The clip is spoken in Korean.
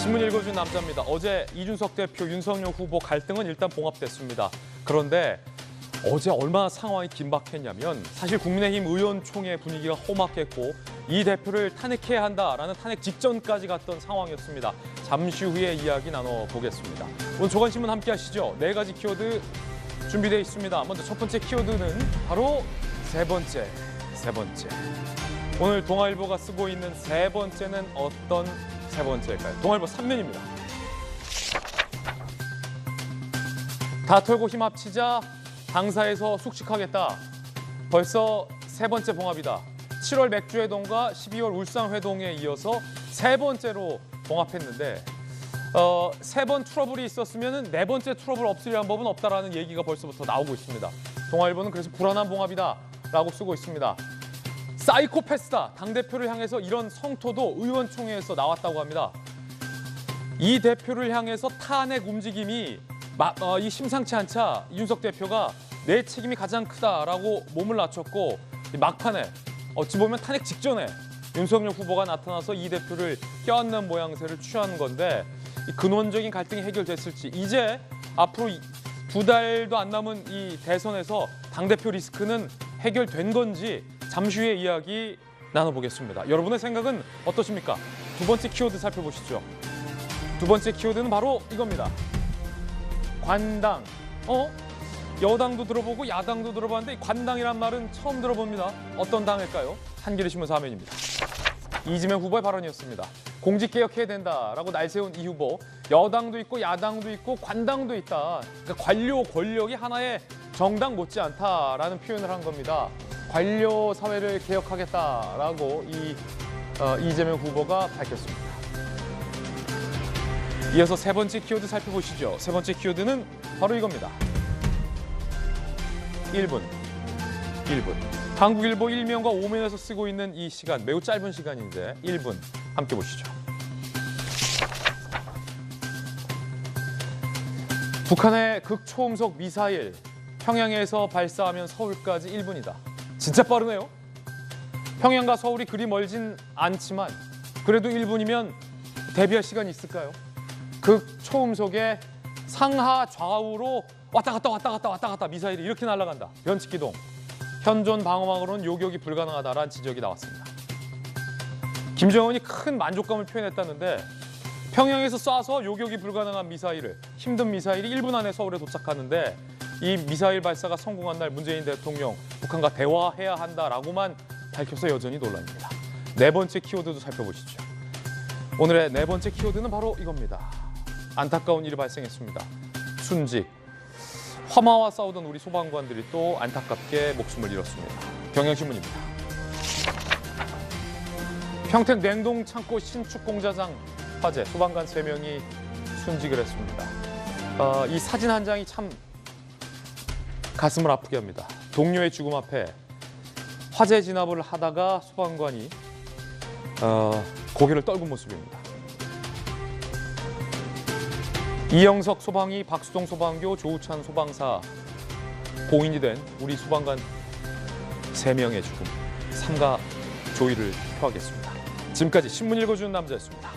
신문 읽어준 남자입니다. 어제 이준석 대표, 윤석열 후보 갈등은 일단 봉합됐습니다. 그런데 어제 얼마나 상황이 긴박했냐면 사실 국민의힘 의원총회 분위기가 험악했고 이 대표를 탄핵해야 한다라는 탄핵 직전까지 갔던 상황이었습니다. 잠시 후에 이야기 나눠보겠습니다. 오늘 조간신문 함께 하시죠. 네 가지 키워드 준비되어 있습니다. 먼저 첫 번째 키워드는 바로 세 번째, 세 번째. 오늘 동아일보가 쓰고 있는 세 번째는 어떤 세 번째일까요? 동아일보 3면입니다. 다 털고 힘 합치자 당사에서 숙식하겠다. 벌써 세 번째 봉합이다. 7월 맥주 회동과 12월 울산 회동에 이어서 세 번째로 봉합했는데 어, 세 번 트러블이 있었으면 네 번째 트러블 없으려는 법은 없다라는 얘기가 벌써부터 나오고 있습니다. 동아일보는 그래서 불안한 봉합이다라고 쓰고 있습니다. 사이코패스다. 당대표를 향해서 이런 성토도 의원총회에서 나왔다고 합니다. 이 대표를 향해서 탄핵 움직임이 마- 어, 이 심상치 않자 이준석 대표가 내 책임이 가장 크다라고 몸을 낮췄고 이 막판에 어찌 보면 탄핵 직전에 윤석열 후보가 나타나서 이 대표를 껴안는 모양새를 취한 건데 이 근원적인 갈등이 해결됐을지 이제 앞으로 두 달도 안 남은 이 대선에서 당대표 리스크는 해결된 건지 잠시 후에 이야기 나눠보겠습니다. 여러분의 생각은 어떠십니까? 두 번째 키워드 살펴보시죠. 두 번째 키워드는 바로 이겁니다. 관당. 어? 여당도 들어보고 야당도 들어봤는데 이 관당이란 말은 처음 들어봅니다. 어떤 당일까요? 한겨레 신문 사면입니다. 이재명 후보의 발언이었습니다. 공직 개혁해야 된다라고 날세운 이 후보 여당도 있고 야당도 있고 관당도 있다. 그러니까 관료 권력이 하나의 정당 못지 않다라는 표현을 한 겁니다. 관료 사회를 개혁하겠다라고 이 어, 이재명 후보가 밝혔습니다. 이어서 세 번째 키워드 살펴보시죠. 세 번째 키워드는 바로 이겁니다. 1분. 1분. 한국일보 1면과 5면에서 쓰고 있는 이 시간 매우 짧은 시간인데 1분 함께 보시죠. 북한의 극초음속 미사일 평양에서 발사하면 서울까지 1분이다. 진짜 빠르네요. 평양과 서울이 그리 멀진 않지만 그래도 1분이면 대비할 시간이 있을까요? 극 초음속에 상하 좌우로 왔다 갔다 왔다 갔다 왔다 갔다 미사일이 이렇게 날아간다. 변칙기동. 현존 방어망으로는 요격이 불가능하다라는 지적이 나왔습니다. 김정은이 큰 만족감을 표현했다는데 평양에서 쏴서 요격이 불가능한 미사일을 힘든 미사일이 1분 안에 서울에 도착하는데 이 미사일 발사가 성공한 날 문재인 대통령 북한과 대화해야 한다라고만 밝혀서 여전히 논란입니다. 네 번째 키워드도 살펴보시죠. 오늘의 네 번째 키워드는 바로 이겁니다. 안타까운 일이 발생했습니다. 순직. 화마와 싸우던 우리 소방관들이 또 안타깝게 목숨을 잃었습니다. 경향신문입니다. 평택 냉동 창고 신축 공자장 화재 소방관 세명이 순직을 했습니다. 어, 이 사진 한 장이 참 가슴을 아프게 합니다. 동료의 죽음 앞에 화재 진압을 하다가 소방관이 어, 고개를 떨군 모습입니다. 이영석 소방이 박수동 소방교 조우찬 소방사 공인이 된 우리 소방관 세명의 죽음 삼가 조의를 표하겠습니다. 지금까지 신문 읽어주는 남자였습니다.